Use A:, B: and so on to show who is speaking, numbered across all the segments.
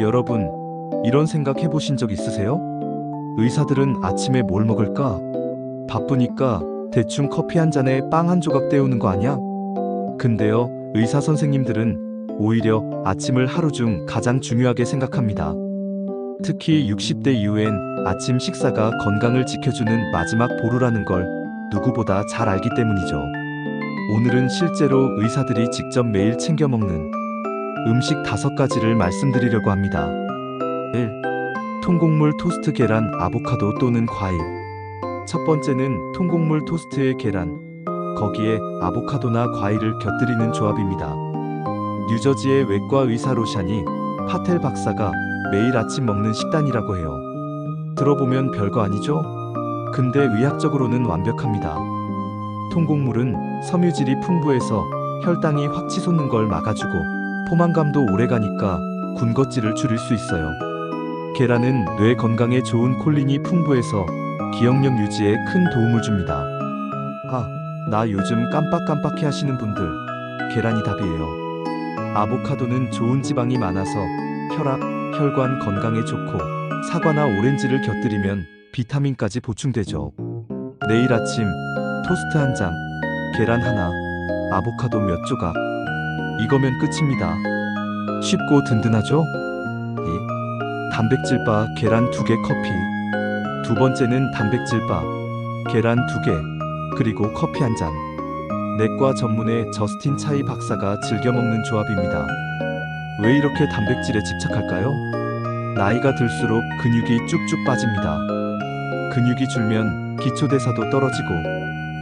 A: 여러분, 이런 생각 해보신 적 있으세요? 의사들은 아침에 뭘 먹을까? 바쁘니까 대충 커피 한 잔에 빵 한 조각 때우는 거 아니야? 근데요, 의사 선생님들은 오히려 아침을 하루 중 가장 중요하게 생각합니다. 특히 60대 이후엔 아침 식사가 건강을 지켜주는 마지막 보루라는 걸 누구보다 잘 알기 때문이죠. 오늘은 실제로 의사들이 직접 매일 챙겨 먹는 음식 다섯 가지를 말씀드리려고 합니다. 1. 통곡물 토스트 계란, 아보카도 또는 과일. 첫 번째는 통곡물 토스트에 계란, 거기에 아보카도나 과일을 곁들이는 조합입니다. 뉴저지의 외과 의사 로샨이 파텔 박사가 매일 아침 먹는 식단이라고 해요. 들어보면 별거 아니죠? 근데 의학적으로는 완벽합니다. 통곡물은 섬유질이 풍부해서 혈당이 확 치솟는 걸 막아주고 포만감도 오래가니까 군것질을 줄일 수 있어요. 계란은 뇌 건강에 좋은 콜린이 풍부해서 기억력 유지에 큰 도움을 줍니다. 아, 나 요즘 깜빡깜빡해 하시는 분들, 계란이 답이에요. 아보카도는 좋은 지방이 많아서 혈압, 혈관 건강에 좋고 사과나 오렌지를 곁들이면 비타민까지 보충되죠. 내일 아침 토스트 한 장, 계란 하나, 아보카도 몇 조각. 이거면 끝입니다. 쉽고 든든하죠? 2. 단백질바 계란 두개 커피. 두 번째는 단백질바 계란 두 개, 그리고 커피 한 잔. 내과 전문의 저스틴 차이 박사가 즐겨 먹는 조합입니다. 왜 이렇게 단백질에 집착할까요? 나이가 들수록 근육이 쭉쭉 빠집니다. 근육이 줄면 기초대사도 떨어지고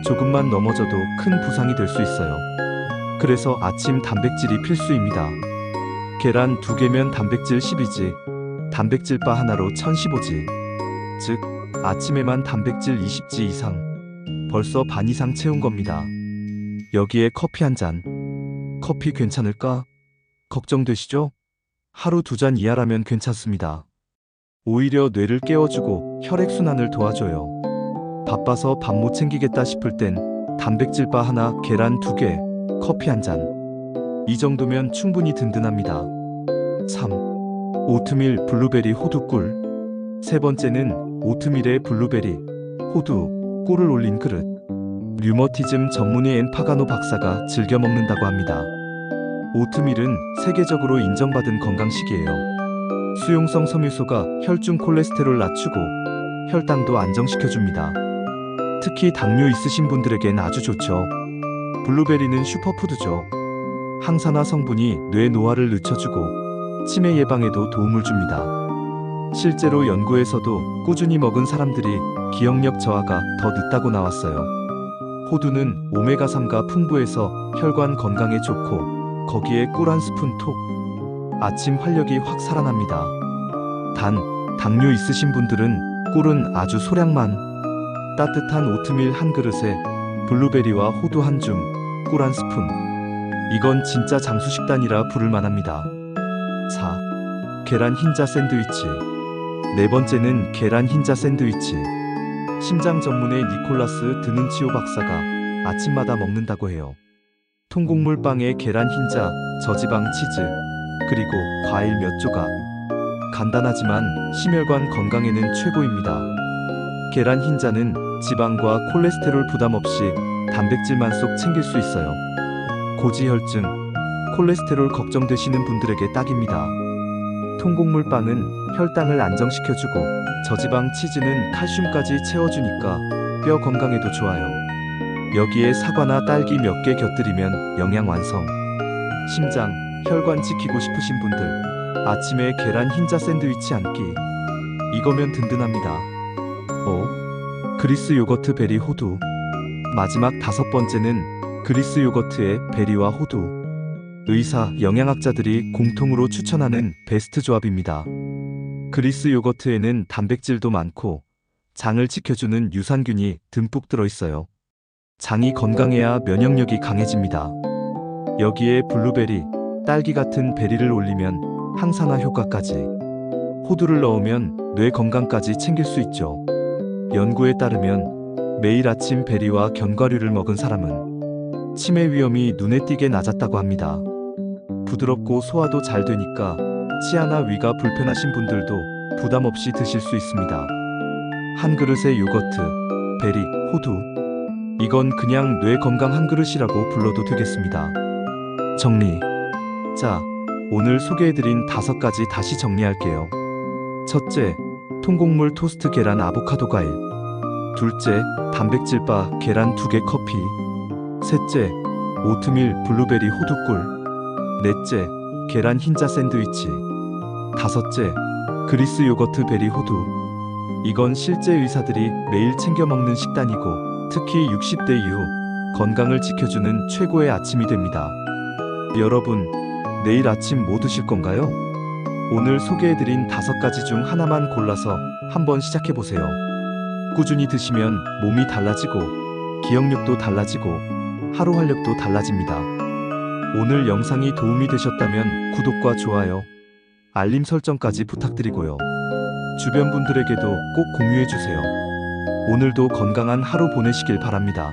A: 조금만 넘어져도 큰 부상이 될 수 있어요. 그래서 아침 단백질이 필수입니다. 계란 두 개면 단백질 10이지, 단백질 바 하나로 1015지. 즉, 아침에만 단백질 20지 이상. 벌써 반 이상 채운 겁니다. 여기에 커피 한 잔. 커피 괜찮을까? 걱정되시죠? 하루 두 잔 이하라면 괜찮습니다. 오히려 뇌를 깨워주고 혈액순환을 도와줘요. 바빠서 밥 못 챙기겠다 싶을 땐 단백질 바 하나, 계란 두 개, 커피 한 잔. 이 정도면 충분히 든든합니다. 3. 오트밀 블루베리 호두 꿀. 세 번째는 오트밀에 블루베리, 호두, 꿀을 올린 그릇. 류머티즘 전문의 앤파가노 박사가 즐겨 먹는다고 합니다. 오트밀은 세계적으로 인정받은 건강식이에요. 수용성 섬유소가 혈중 콜레스테롤 낮추고 혈당도 안정시켜줍니다. 특히 당뇨 있으신 분들에겐 아주 좋죠. 블루베리는 슈퍼푸드죠. 항산화 성분이 뇌 노화를 늦춰주고 치매 예방에도 도움을 줍니다. 실제로 연구에서도 꾸준히 먹은 사람들이 기억력 저하가 더 늦다고 나왔어요. 호두는 오메가3가 풍부해서 혈관 건강에 좋고 거기에 꿀 한 스푼 톡. 아침 활력이 확 살아납니다. 단, 당뇨 있으신 분들은 꿀은 아주 소량만. 따뜻한 오트밀 한 그릇에 블루베리와 호두 한 줌, 꿀 한 스푼. 이건 진짜 장수 식단이라 부를 만합니다. 4. 계란 흰자 샌드위치. 네 번째는 계란 흰자 샌드위치. 심장 전문의 니콜라스 드눈치오 박사가 아침마다 먹는다고 해요. 통곡물 빵에 계란 흰자, 저지방 치즈, 그리고 과일 몇 조각. 간단하지만 심혈관 건강에는 최고입니다. 계란 흰자는 지방과 콜레스테롤 부담 없이 단백질만 쏙 챙길 수 있어요. 고지혈증, 콜레스테롤 걱정되시는 분들에게 딱입니다. 통곡물 빵은 혈당을 안정시켜주고 저지방 치즈는 칼슘까지 채워주니까 뼈 건강에도 좋아요. 여기에 사과나 딸기 몇 개 곁들이면 영양 완성. 심장, 혈관 지키고 싶으신 분들 아침에 계란 흰자 샌드위치 한 끼. 이거면 든든합니다. 5. 그리스 요거트 베리 호두. 마지막 다섯 번째는 그리스 요거트에 베리와 호두. 의사, 영양학자들이 공통으로 추천하는 베스트 조합입니다. 그리스 요거트에는 단백질도 많고 장을 지켜주는 유산균이 듬뿍 들어있어요. 장이 건강해야 면역력이 강해집니다. 여기에 블루베리, 딸기 같은 베리를 올리면 항산화 효과까지. 호두를 넣으면 뇌 건강까지 챙길 수 있죠. 연구에 따르면 매일 아침 베리와 견과류를 먹은 사람은 치매 위험이 눈에 띄게 낮았다고 합니다. 부드럽고 소화도 잘 되니까 치아나 위가 불편하신 분들도 부담 없이 드실 수 있습니다. 한 그릇에 요거트, 베리, 호두. 이건 그냥 뇌 건강 한 그릇이라고 불러도 되겠습니다. 정리. 자, 오늘 소개해드린 다섯 가지 다시 정리할게요. 첫째, 통곡물 토스트 계란 아보카도 과일. 둘째, 단백질바 계란 두 개 커피. 셋째, 오트밀 블루베리 호두꿀. 넷째, 계란 흰자 샌드위치. 다섯째, 그리스 요거트 베리 호두. 이건 실제 의사들이 매일 챙겨 먹는 식단이고 특히 60대 이후 건강을 지켜주는 최고의 아침이 됩니다. 여러분, 내일 아침 뭐 드실 건가요? 오늘 소개해드린 다섯 가지 중 하나만 골라서 한번 시작해보세요. 꾸준히 드시면 몸이 달라지고 기억력도 달라지고 하루 활력도 달라집니다. 오늘 영상이 도움이 되셨다면 구독과 좋아요, 알림 설정까지 부탁드리고요. 주변 분들에게도 꼭 공유해주세요. 오늘도 건강한 하루 보내시길 바랍니다.